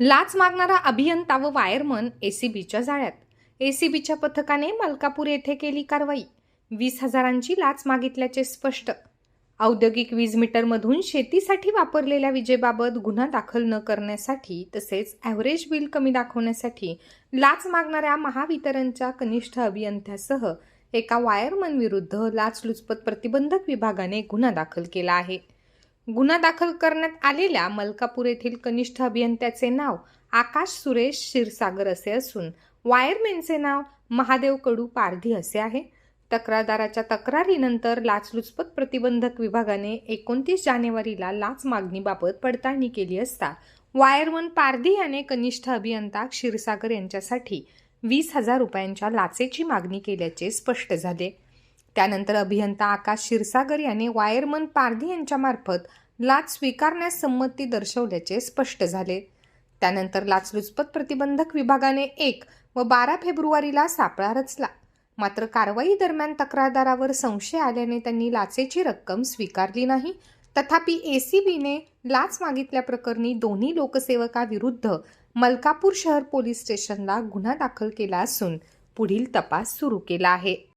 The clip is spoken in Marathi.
लाच मागणारा अभियंता व वायरमन एसीबीच्या जाळ्यात. एसीबीच्या पथकाने मलकापूर येथे केली कारवाई. वीस हजारांची लाच मागितल्याचे स्पष्ट. औद्योगिक वीज मीटरमधून शेतीसाठी वापरलेल्या विजेबाबत गुन्हा दाखल न करण्यासाठी तसेच ॲव्हरेज बिल कमी दाखवण्यासाठी लाच मागणाऱ्या महावितरणच्या कनिष्ठ अभियंत्यासह एका वायरमन विरुद्ध लाचलुचपत प्रतिबंधक विभागाने गुन्हा दाखल केला आहे. गुन्हा दाखल करण्यात आलेल्या मलकापूर येथील कनिष्ठ अभियंत्याचे नाव आकाश सुरेश क्षीरसागर असे असून वायरमॅनचे नाव महादेव कडू पारधी असे आहे. तक्रारदाराच्या तक्रारीनंतर लाचलुचपत प्रतिबंधक विभागाने एकोणतीस जानेवारीला लाच मागणीबाबत पडताळणी केली असता वायरमन पारधी याने कनिष्ठ अभियंता क्षीरसागर यांच्यासाठी वीस हजार रुपयांच्या लाचेची मागणी केल्याचे स्पष्ट झाले. त्यानंतर अभियंता आकाश क्षीरसागर याने वायरमन पारधी यांच्यामार्फत लाच स्वीकारण्यास संमती दर्शवल्याचे स्पष्ट झाले. त्यानंतर लाचलुचपत प्रतिबंधक विभागाने एक व बारा फेब्रुवारीला सापळा रचला. मात्र कारवाई दरम्यान तक्रारदारावर संशय आल्याने त्यांनी लाचेची रक्कम स्वीकारली नाही. तथापि एसीबीने लाच मागितल्याप्रकरणी दोन्ही लोकसेवकाविरुद्ध मलकापूर शहर पोलीस स्टेशनला गुन्हा दाखल केला असून पुढील तपास सुरू केला आहे.